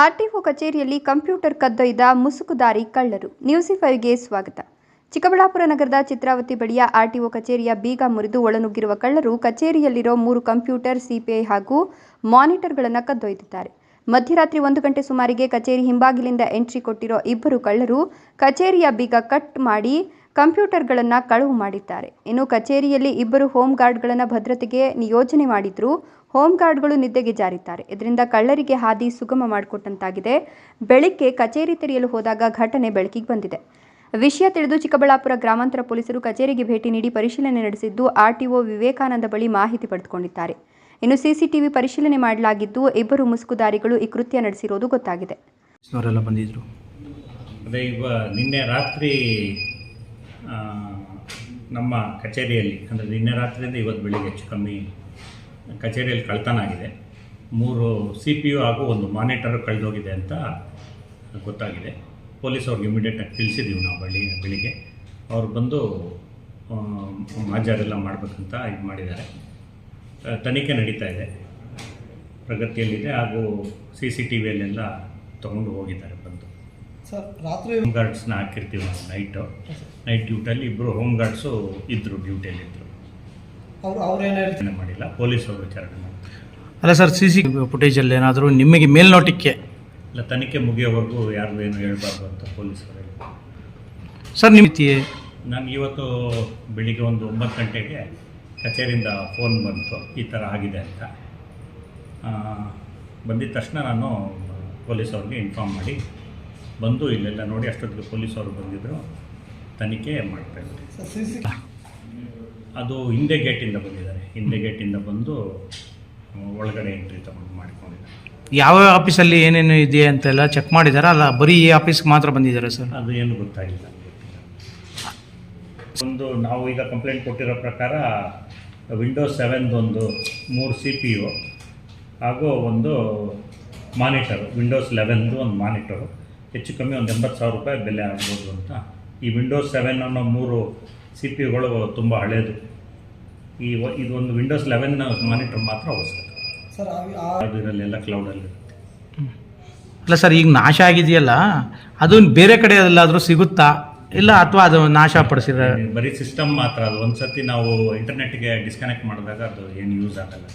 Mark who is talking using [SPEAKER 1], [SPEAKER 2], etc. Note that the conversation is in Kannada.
[SPEAKER 1] ಆರ್ಟಿಒ ಕಚೇರಿಯಲ್ಲಿ ಕಂಪ್ಯೂಟರ್ ಕದ್ದೊಯ್ದ ಮುಸುಕುದಾರಿ ಕಳ್ಳರು. ನ್ಯೂಸಿ ಫೈವ್ಗೆ ಸ್ವಾಗತ. ಚಿಕ್ಕಬಳ್ಳಾಪುರ ನಗರದ ಚಿತ್ರಾವತಿ ಬಳಿಯ ಆರ್ಟಿಒ ಕಚೇರಿಯ ಬೀಗ ಮುರಿದು ಒಳನುಗ್ಗಿರುವ ಕಳ್ಳರು ಕಚೇರಿಯಲ್ಲಿರೋ ಮೂರು ಕಂಪ್ಯೂಟರ್, ಸಿಪಿಐ ಹಾಗೂ ಮಾನಿಟರ್ಗಳನ್ನು ಕದ್ದೊಯ್ದಿದ್ದಾರೆ. ಮಧ್ಯರಾತ್ರಿ ಒಂದು ಗಂಟೆ ಸುಮಾರಿಗೆ ಕಚೇರಿ ಹಿಂಬಾಗಿಲಿಂದ ಎಂಟ್ರಿ ಕೊಟ್ಟಿರೋ ಇಬ್ಬರು ಕಳ್ಳರು ಕಚೇರಿಯ ಬೀಗ ಕಟ್ ಮಾಡಿ ಕಂಪ್ಯೂಟರ್ಗಳನ್ನು ಕಳವು ಮಾಡಿದ್ದಾರೆ. ಇನ್ನು ಕಚೇರಿಯಲ್ಲಿ ಇಬ್ಬರು ಹೋಮ್ ಗಾರ್ಡ್ಗಳನ್ನು ಭದ್ರತೆಗೆ ನಿಯೋಜನೆ ಮಾಡಿದ್ರು. ಹೋಮ್ ಗಾರ್ಡ್ಗಳು ನಿದ್ದೆಗೆ ಜಾರಿದ್ದಾರೆ. ಇದರಿಂದ ಕಳ್ಳರಿಗೆ ಹಾದಿ ಸುಗಮ ಮಾಡಿಕೊಟ್ಟಂತಾಗಿದೆ. ಬೆಳಿಗ್ಗೆ ಕಚೇರಿ ತೆರೆಯಲು ಹೋದಾಗ ಘಟನೆ ಬೆಳಕಿಗೆ ಬಂದಿದೆ. ವಿಷಯ ತಿಳಿದು ಚಿಕ್ಕಬಳ್ಳಾಪುರ ಗ್ರಾಮಾಂತರ ಪೊಲೀಸರು ಕಚೇರಿಗೆ ಭೇಟಿ ನೀಡಿ ಪರಿಶೀಲನೆ ನಡೆಸಿದ್ದು ಆರ್ಟಿಒ ವಿವೇಕಾನಂದ ಬಳಿ ಮಾಹಿತಿ ಪಡೆದುಕೊಂಡಿದ್ದಾರೆ. ಇನ್ನು ಸಿಸಿಟಿವಿ ಪರಿಶೀಲನೆ ಮಾಡಲಾಗಿದ್ದು ಇಬ್ಬರು ಮುಸುಕುದಾರಿಗಳು ಈ ಕೃತ್ಯ ನಡೆಸಿರೋದು ಗೊತ್ತಾಗಿದೆ.
[SPEAKER 2] ಅದೇ ಇವ ನಿನ್ನೆ ರಾತ್ರಿ ನಮ್ಮ ಕಚೇರಿಯಲ್ಲಿ, ಅಂದರೆ ನಿನ್ನೆ ರಾತ್ರಿಯಿಂದ ಇವತ್ತು ಬೆಳಿಗ್ಗೆ ಹೆಚ್ಚು ಕಮ್ಮಿ ಕಚೇರಿಯಲ್ಲಿ ಕಳ್ತನ ಆಗಿದೆ. ಮೂರು ಸಿ ಪಿ ಯು ಹಾಗೂ ಒಂದು ಮಾನಿಟರ್ ಕಳೆದೋಗಿದೆ ಅಂತ ಗೊತ್ತಾಗಿದೆ. ಪೊಲೀಸ್ ಅವ್ರಿಗೆ ಇಮಿಡಿಯೇಟಾಗಿ ತಿಳಿಸಿದ್ದೀವಿ ನಾವು ಬಳ್ಳಿ ಬೆಳಿಗ್ಗೆ. ಅವ್ರು ಬಂದು ಮಾಜಾರೆಲ್ಲ ಮಾಡಬೇಕಂತ ಇದು ಮಾಡಿದ್ದಾರೆ. ತನಿಖೆ ನಡೀತಾ ಇದೆ. ಪ್ರಗತಿಯಲ್ಲಿದೆ ಹಾಗೂ ಸಿ ಸಿ ಟಿ ವಿಯಲ್ಲೆಲ್ಲ ತೊಗೊಂಡು ಹೋಗಿದ್ದಾರೆ.
[SPEAKER 3] ಸರ್ ರಾತ್ರಿ
[SPEAKER 2] ಹೋಮ್ ಗಾರ್ಡ್ಸ್ನ ಹಾಕಿರ್ತೀವಿ ನಾವು ನೈಟು ನೈಟ್ ಡ್ಯೂಟಿಯಲ್ಲಿ ಇಬ್ಬರು ಹೋಮ್ ಗಾರ್ಡ್ಸು ಇದ್ದರು ಡ್ಯೂಟಿಯಲ್ಲಿ ಇದ್ದರು
[SPEAKER 3] ಅವ್ರು ಅವ್ರೇನು ಹೇಳ್ತಾರೆ?
[SPEAKER 2] ವಿಚಾರಣೆ ಮಾಡಿಲ್ಲ ಪೊಲೀಸ್ ಅವರು ವಿಚಾರಣೆ ಮಾಡಿ
[SPEAKER 4] ಅಲ್ಲ ಸರ್ ಸಿ ಸಿ ಫುಟೇಜಲ್ಲಿ ಏನಾದರೂ ನಿಮಗೆ ಮೇಲ್ನೋಟಕ್ಕೆ?
[SPEAKER 2] ಇಲ್ಲ ತನಿಖೆ ಮುಗಿಯೋವರೆಗೂ ಯಾರು ಏನು ಹೇಳ್ಬಾರ್ದು ಅಂತ ಪೊಲೀಸರು ಹೇಳಿ
[SPEAKER 4] ಸರ್ ನಿಮ್ಮ ರೀತಿ
[SPEAKER 2] ನಾನು ಇವತ್ತು ಬೆಳಿಗ್ಗೆ ಒಂದು ಒಂಬತ್ತು ಗಂಟೆಗೆ ಕಚೇರಿಯಿಂದ ಫೋನ್ ಬಂತು ಈ ಥರ ಆಗಿದೆ ಅಂತ. ಆ, ಬಂದಿದ ತಕ್ಷಣ ನಾನು ಪೊಲೀಸ್ ಅವ್ರಿಗೆ ಇನ್ಫಾರ್ಮ್ ಮಾಡಿ ಬಂದು ಇಲ್ಲೆಲ್ಲ ನೋಡಿ ಅಷ್ಟೊತ್ತಿಗೆ ಪೊಲೀಸ್ ಅವರು ಬಂದಿದ್ದರು ತನಿಖೆ ಮಾಡ್ತಾ
[SPEAKER 3] ಸರ್
[SPEAKER 2] ಅದು ಹಿಂದೆ ಗೇಟಿಂದ ಬಂದಿದ್ದಾರೆ. ಹಿಂದೆ ಗೇಟಿಂದ ಬಂದು ಒಳಗಡೆ ಎಂಟ್ರಿ ತಗೊಂಡು ಮಾಡಿಕೊಂಡಿದ್ದಾರೆ.
[SPEAKER 4] ಯಾವ ಆಫೀಸಲ್ಲಿ ಏನೇನು ಇದೆ ಅಂತೆಲ್ಲ ಚೆಕ್ ಮಾಡಿದಾರ? ಅಲ್ಲ ಬರೀ ಈ ಆಫೀಸ್ಗೆ ಮಾತ್ರ ಬಂದಿದ್ದಾರೆ ಸರ್?
[SPEAKER 2] ಅದು ಏನು ಗೊತ್ತಾಗಿಲ್ಲ. ಗೊತ್ತಿಲ್ಲ ಒಂದು ನಾವು ಈಗ ಕಂಪ್ಲೇಂಟ್ ಕೊಟ್ಟಿರೋ ಪ್ರಕಾರ ವಿಂಡೋಸ್ ಸೆವೆನ್ದೊಂದು ಮೂರು ಸಿ ಪಿ ಯು ಹಾಗೂ ಒಂದು ಮಾನಿಟರು ವಿಂಡೋಸ್ ಲೆವೆನ್ದು ಒಂದು ಮಾನಿಟರು ಹೆಚ್ಚು ಕಮ್ಮಿ ಒಂದು ಎಂಬತ್ತು ಸಾವಿರ ರೂಪಾಯಿ ಬೆಲೆ ಆಗ್ಬೋದು ಅಂತ. ಈ ವಿಂಡೋಸ್ ಸೆವೆನ್ ಅನ್ನೋ ಮೂರು ಸಿ ಪಿ ಯುಗಳು ತುಂಬ ಹಳೇದು. ಈ ಇದು ಇದೊಂದು ವಿಂಡೋಸ್ ಲೆವೆನ್ ಮಾನಿಟರ್ ಮಾತ್ರ ಹೊಸದು.
[SPEAKER 3] ಸರ್ ಆ ಆ
[SPEAKER 2] ಅದು ಇದರಲ್ಲೆಲ್ಲ ಕ್ಲೌಡಲ್ಲಿ
[SPEAKER 4] ಅಲ್ಲ. ಸರ್ ಈಗ ನಾಶ ಆಗಿದೆಯಲ್ಲ ಅದು ಬೇರೆ ಕಡೆ ಎಲ್ಲಾದರೂ ಸಿಗುತ್ತಾ? ಇಲ್ಲ ಅಥವಾ ಅದು ನಾಶ ಪಡಿಸಿದ
[SPEAKER 2] ಬರೀ ಸಿಸ್ಟಮ್ ಮಾತ್ರ ಅದು ಒಂದು ಸರ್ತಿ ನಾವು ಇಂಟರ್ನೆಟ್ಗೆ ಡಿಸ್ಕನೆಕ್ಟ್ ಮಾಡಿದಾಗ ಅದು ಏನು ಯೂಸ್ ಆಗಲ್ಲ.